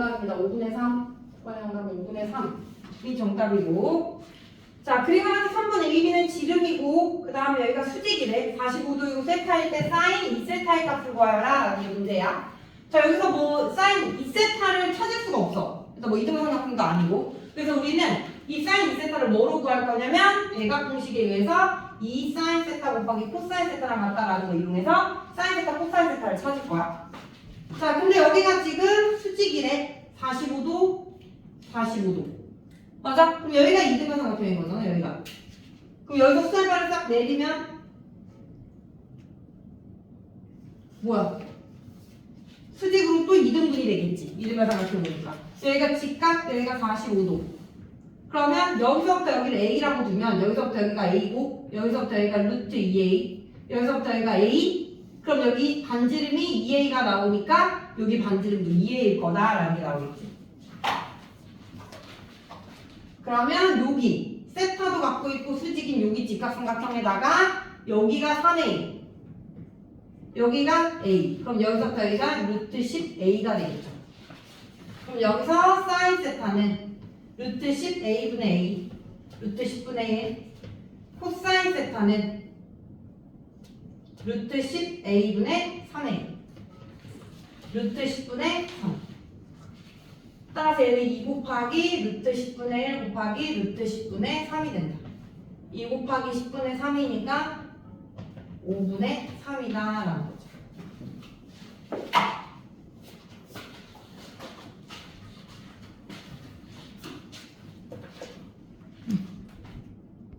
정답입니다. 5분의 3. 9번의 정답은 5분의 3이 정답이고. 자 나서 3번 AB는 지름이고 그 다음에 여기가 수직이래 45도이고 세타일 때 사인 2세타의 값을 구하여라. 라는 게 문제야. 자 여기서 뭐 사인 2세타를 찾을 수가 없어. 그래서 뭐 이등분 삼각형도 아니고. 그래서 우리는 이 사인 2세타를 뭐로 구할 거냐면 대각 공식에 의해서 이 사인 세타 곱하기 코사인 세타랑 같다라는 걸 이용해서 사인 세타 코사인 세타를 찾을 거야. 자 근데 여기가 지금 수직이래 45도 45도. 맞아? 그럼 여기가 이등분 삼각형인 거잖아 여기가. 그럼 여기서 수열발을 싹 내리면 뭐야? 수직으로 또 이등분이 되겠지 이등분 삼각형 보니까. 여기가 직각 여기가 45도. 그러면 여기서부터 여기를 A라고 두면 여기서부터 여기가 A고 여기서부터 여기가 루트 2A 여기서부터 여기가 A. 그럼 여기 반지름이 2A가 나오니까 여기 반지름도 2A일 거다라는 게 나오겠지. 그러면 여기 세타도 갖고 있고 수직인 여기 직각삼각형에다가 여기가 3A 여기가 A. 그럼 여기서부터 여기가 루트 10A가 되겠죠. 그럼 여기서 사인 세타는 루트 10A분의 A 루트 10분의 1 코사인 세타는 루트 10A분의 3A 루트 10분의 3 따라서 얘는 2 곱하기 루트 10분의 1 곱하기 루트 10분의 3이 된다. 2 곱하기 10분의 3이니까 5분의 3이다 라는 거죠.